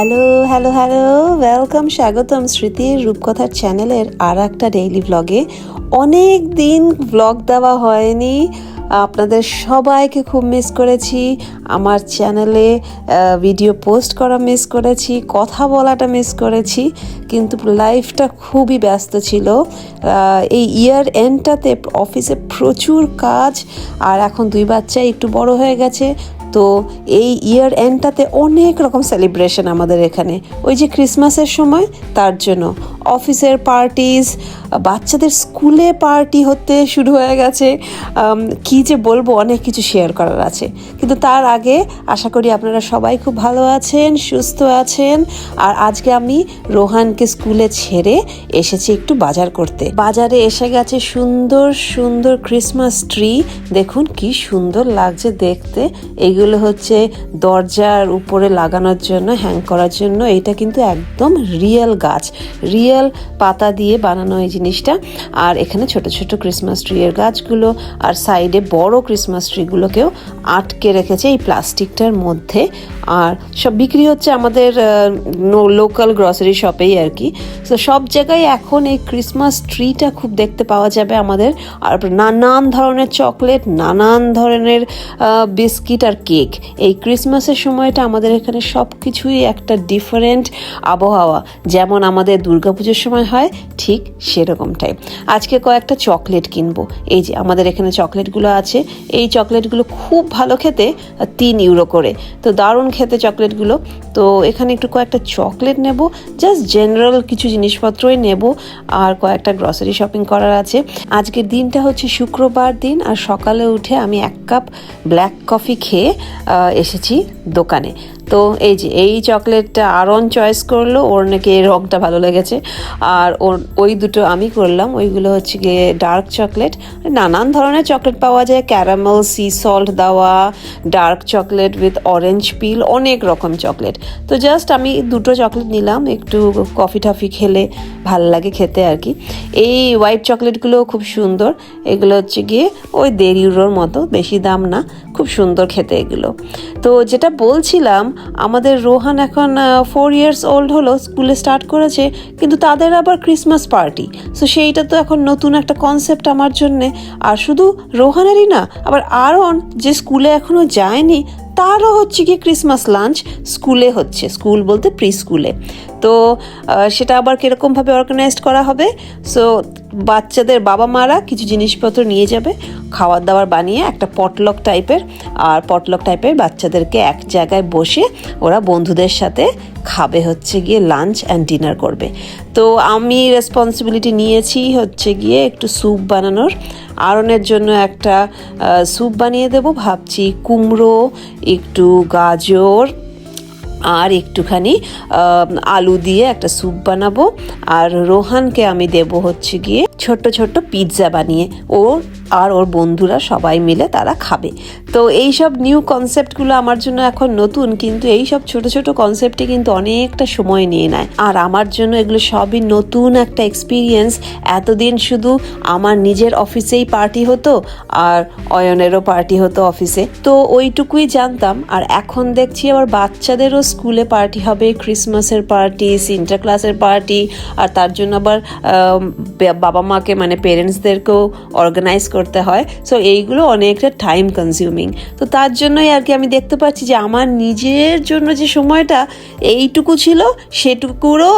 Hello hello hello welcome স্বাগতম স্মৃতির রূপকথার চ্যানেলের আর একটা ডেইলি ব্লগে অনেক দিন ব্লগ দেওয়া হয়নি, আপনাদের সবাইকে খুব মিস করেছি, আমার চ্যানেলে ভিডিও পোস্ট করা মিস করেছি, কথা বলাটা মিস করেছি, কিন্তু লাইফটা খুবই ব্যস্ত ছিল। এই ইয়ার এন্ডটাতে অফিসে প্রচুর কাজ, আর এখন দুই বাচ্চা একটু বড় হয়ে গেছে তো এই ইয়ার এন্ডটাতে অনেক রকম সেলিব্রেশন আমাদের এখানে। ওই যে ক্রিসমাসের সময়, তার জন্য অফিসের পার্টিস, বাচ্চাদের স্কুলে পার্টি হতে শুরু হয়ে গেছে। কি যে বলব, অনেক কিছু শেয়ার করার আছে। কিন্তু তার আগে আশা করি আপনারা সবাই খুব ভালো আছেন, সুস্থ আছেন। আর আজকে আমি রোহানকে স্কুলে ছেড়ে এসেছি একটু বাজার করতে। বাজারে এসে গেছে সুন্দর সুন্দর ক্রিসমাস ট্রি দেখুন কি সুন্দর লাগছে দেখতে। এগুলো হচ্ছে দরজার উপরে লাগানোর জন্য হ্যাং করার জন্য। এটা কিন্তু একদম রিয়েল গাছ। রিয়েল পাতা দিয়ে বানানো এই জিনিসটা। আর এখানে ছোট ছোট ক্রিসমাস ট্রি এর গাছগুলো, আর সাইডে বড় ক্রিসমাস ট্রিগুলোকেও আটকে রেখেছে এই প্লাস্টিকটার মধ্যে। আর সব বিক্রি হচ্ছে আমাদের লোকাল গ্রসারি শপেই আর কি। তো সব জায়গায় এখন এই ক্রিসমাস ট্রিটা খুব দেখতে পাওয়া যাবে আমাদের। আর নানান ধরনের চকলেট নানান ধরনের বিস্কিট আর কেক এই ক্রিসমাসের সময়টা আমাদের এখানে সব কিছুই একটা ডিফারেন্ট আবহাওয়া। যেমন আমাদের দুর্গাপুজোর সময় হয়, ঠিক সেরকম সেরকমটাই। আজকে কয়েকটা চকলেট কিনবো। এই যে আমাদের এখানে চকলেটগুলো আছে। এই চকলেটগুলো খুব ভালো খেতে তিন ইউরো করে। তো দারুণ খেতে চকলেটগুলো। তো এখানে একটু কয়েকটা চকলেট নেব। জাস্ট জেনারেল কিছু জিনিসপত্রই নেব। আর কয়েকটা গ্রসারি শপিং করার আছে। আজকের দিনটা হচ্ছে শুক্রবার দিন, আর সকালে উঠে আমি এক কাপ ব্ল্যাক কফি খেয়ে এসেছি দোকানে। তো এই যে, এই চকলেটটা আরন চয়েস করল, ওর নাকি এই রংটা ভালো লেগেছে। আর ওর, ওই দুটো আমি করলাম, ওইগুলো হচ্ছে গিয়ে ডার্ক চকলেট নানান ধরনের চকলেট পাওয়া যায় ক্যারামেল সি সল্ট দেওয়া dark chocolate with orange peel অনেক রকম চকলেট তো জাস্ট আমি দুটো চকলেট নিলাম, একটু কফি টফি খেলে ভালো লাগে খেতে আর কি। এই হোয়াইট চকলেটগুলো খুব সুন্দর, এগুলো হচ্ছে গিয়ে ওই দেড় ইউরোর মতো, বেশি দাম না, খুব সুন্দর খেতে এগুলো। তো যেটা বলছিলাম আমাদের রোহান এখন ফোর ইয়ার্স ওল্ড হলো, স্কুলে স্টার্ট করেছে, কিন্তু তাদের আবার ক্রিসমাস পার্টি সো সেইটা তো এখন নতুন একটা কনসেপ্ট আমার জন্যে। আর শুধু রোহানেরই না, আবার আরন যে স্কুলে এখনও যায়নি তারও হচ্ছে কি ক্রিসমাস লাঞ্চ স্কুলে হচ্ছে স্কুল বলতে প্রি স্কুলে তো সেটা আবার কীরকমভাবে অর্গানাইজড করা হবে? সো বাচ্চাদের বাবা মারা কিছু জিনিসপত্র নিয়ে যাবে খাবার দাবার বানিয়ে একটা পটলক টাইপের আর পটলক টাইপের বাচ্চাদেরকে এক জায়গায় বসে ওরা বন্ধুদের সাথে খাবে, হচ্ছে গিয়ে লাঞ্চ অ্যান্ড ডিনার করবে। তো, আমি রেসপন্সিবিলিটি নিয়েছি হচ্ছে গিয়ে একটু স্যুপ বানানোর আরনের জন্য একটা স্যুপ বানিয়ে দেব। ভাবছি কুমড়ো, একটু গাজর আর একটুখানি আলু দিয়ে একটা স্যুপ বানাবো। আর রোহানকে আমি দেব হচ্ছে গিয়ে ছোট্ট ছোট্ট পিৎজা বানিয়ে ও আর ওর বন্ধুরা সবাই মিলে তারা খাবে। তো এই সব নিউ কনসেপ্টগুলো আমার জন্য এখন নতুন, কিন্তু এই সব ছোট ছোট কনসেপ্টে কিন্তু অনেকটা সময় নিয়ে নেয়। আর আমার জন্য এগুলো সবই নতুন একটা এক্সপিরিয়েন্স এতদিন শুধু আমার নিজের অফিসেই পার্টি হতো আর অয়নেরও পার্টি হতো অফিসে তো ওইটুকুই জানতাম। আর এখন দেখছি আবার বাচ্চাদেরও স্কুলে পার্টি হবে ক্রিসমাসের পার্টি সিন্টার ক্লাসের পার্টি আর তার জন্য আবার বাবা মাকে মানে পেরেন্টসদেরকেও অর্গানাইজ করতে হয়। সো এইগুলো অনেকটা টাইম কনজিউমিং তো তার জন্যই আর কি আমি দেখতে পাচ্ছি যে, আমার নিজের জন্য যে সময়টা এইটুকু ছিল, সেটুকুরও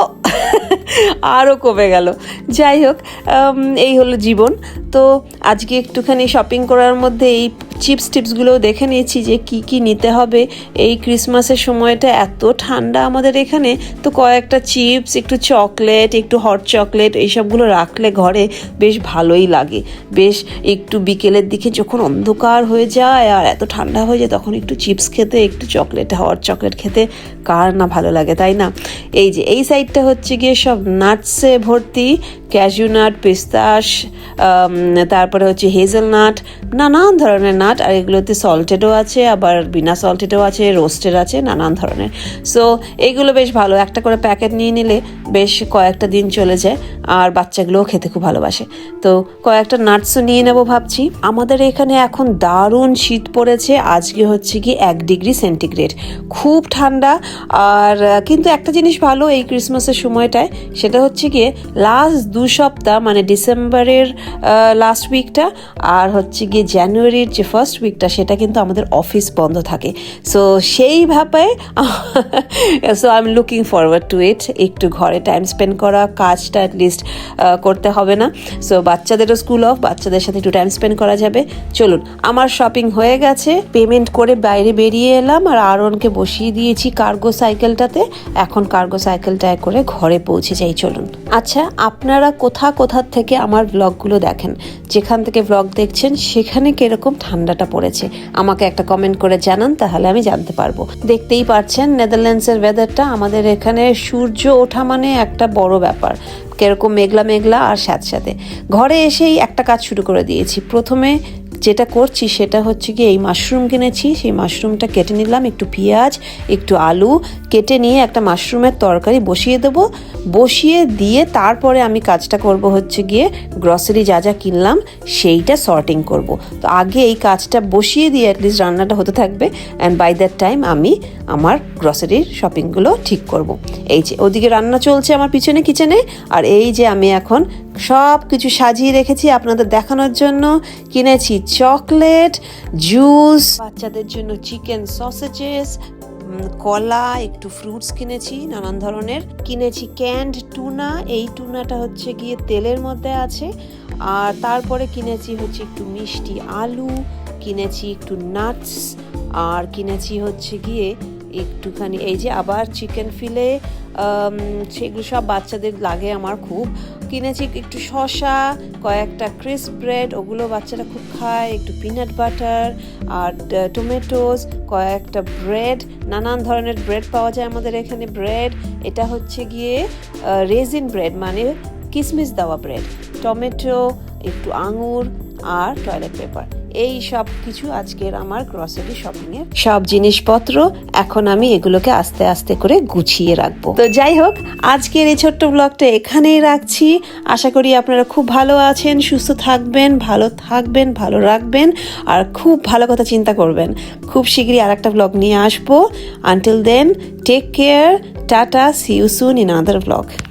আরও কমে গেল। যাই হোক এই হলো জীবন। তো আজকে একটুখানি শপিং করার মধ্যে এই চিপস টিপসগুলোও দেখে নিয়েছি যে কি কি নিতে হবে। এই ক্রিসমাসের সময়টা এত ঠান্ডা আমাদের এখানে, তো কয়েকটা চিপস, একটু চকলেট, একটু হট চকলেট এইসবগুলো রাখলে ঘরে বেশ ভালোই লাগে। বেশ একটু বিকেলের দিকে যখন অন্ধকার হয়ে যায় আর এত ঠান্ডা হয়ে যায়, তখন একটু চিপস খেতে, একটু চকলেট, হট চকলেট খেতে কার না ভালো লাগে, তাই না? এই যে, এই সাইডটা হচ্ছে গিয়ে সব নাটসে ভর্তি। ক্যাজু নাট পেস্তাস তারপরে হচ্ছে হেজেল নাট নানান ধরনের নাট আর এগুলোতে সল্টেডও আছে, আবার বিনা সল্টেডও আছে রোস্টেড আছে, নানান ধরনের। সো এইগুলো বেশ ভালো। একটা করে প্যাকেট নিয়ে নিলে বেশ কয়েকটা দিন চলে যায়, আর বাচ্চাগুলোও খেতে খুব ভালোবাসে। তো, কয়েকটা নাটসও নিয়ে নেব ভাবছি। আমাদের এখানে এখন দারুণ শীত পড়েছে, আজকে হচ্ছে কি এক ডিগ্রি সেন্টিগ্রেড খুব ঠান্ডা, আর, কিন্তু একটা জিনিস ভালো এই ক্রিসমাসের সময়টায়, সেটা হচ্ছে গিয়ে লাস্ট সপ্তাহ মানে ডিসেম্বরের লাস্ট উইকটা আর হচ্ছে গিয়ে জানুয়ারির যে ফার্স্ট উইকটা সেটা কিন্তু আমাদের অফিস বন্ধ থাকে। সো সেইভাবে so I am looking forward to eat একটু ঘরে টাইম স্পেন্ড করা, কাজটা অ্যাটলিস্ট করতে হবে না। সো বাচ্চাদেরও স্কুল অফ বাচ্চাদের সাথে একটু টাইম স্পেন্ড করা যাবে। চলুন, আমার শপিং হয়ে গেছে। পেমেন্ট করে বাইরে বেরিয়ে এলাম আর আরনকে বসিয়ে দিয়েছি কার্গো সাইকেলটাতে এখন কার্গো সাইকেলটায় করে ঘরে পৌঁছে যাই, চলুন। আচ্ছা আপনারা কোথা কোথা থেকে আমার ব্লগগুলো দেখেন? যেখান থেকে ব্লগ দেখছেন, সেখানে কীরকম ঠান্ডাটা পড়েছে? আমাকে একটা কমেন্ট করে জানান, তাহলে আমি জানতে পারব। দেখতেই পারছেন নেদারল্যান্ডসের ওয়েদারটা আমাদের এখানে সূর্য ওঠা মানে একটা বড় ব্যাপার। কীরকম মেঘলা মেঘলা আর সাথে সাথে ঘরে এসেই একটা কাজ শুরু করে দিয়েছি। প্রথমে যেটা করছি সেটা হচ্ছে কি এই মাশরুম কিনেছি। সেই মাশরুমটা কেটে নিলাম, একটু পেঁয়াজ, একটু আলু, কেটে নিয়ে একটা মাশরুমের তরকারি বসিয়ে দেবো। বসিয়ে দিয়ে তারপরে আমি কাজটা করব হচ্ছে গিয়ে গ্রসারি যা যা কিনলাম সেইটা সর্টিং করব। তো আগে এই কাজটা বসিয়ে দিয়ে অ্যাটলিস্ট রান্নাটা হতে থাকবে অ্যান্ড বাই দ্যাট টাইম আমি আমার গ্রসারির শপিংগুলো ঠিক করব। এই যে, ওদিকে রান্না চলছে আমার পিছনে কিচেনে আর এই যে আমি এখন সব কিছু সাজিয়ে রেখেছি আপনাদের দেখানোর জন্য। কিনেছি চকলেট, জুস, বাচ্চাদের জন্য চিকেন সসেজেস কলা, একটু ফ্রুটস কিনেছি, নানান ধরনের। কিনেছি ক্যান্ড টুনা, এই টুনাটা হচ্ছে গিয়ে তেলের মধ্যে আছে। আর তারপরে কিনেছি হচ্ছে একটু মিষ্টি আলু, কিনেছি একটু নাটস আর কিনেছি হচ্ছে গিয়ে একটুখানি, এই যে আবার চিকেন ফিলে সেগুলো সব বাচ্চাদের লাগে আমার খুব। কিনেছি একটু শসা, কয়েকটা ক্রিস্প ব্রেড ওগুলো বাচ্চারা খুব খায়, একটু পিনাট বাটার আর টমেটোস কয়েকটা ব্রেড নানান ধরনের ব্রেড পাওয়া যায় আমাদের এখানে ব্রেড এটা হচ্ছে গিয়ে রেজিন ব্রেড মানে কিসমিস দেওয়া ব্রেড টমেটো, একটু আঙুর আর টয়লেট পেপার এই সব কিছু আজকের আমার গ্রসারি শপিং এর সব জিনিসপত্র। এখন আমি এগুলোকে আস্তে আস্তে করে গুছিয়ে রাখব। তো যাই হোক, আজকের এই ছোট্ট ব্লগটা এখানেই রাখছি। আশা করি আপনারা খুব ভালো আছেন, সুস্থ থাকবেন, ভালো থাকবেন, ভালো রাখবেন, আর খুব ভালো কথা চিন্তা করবেন। খুব শীঘ্রই আর একটা ব্লগ নিয়ে আসব। Until then take care tata see you soon in other blog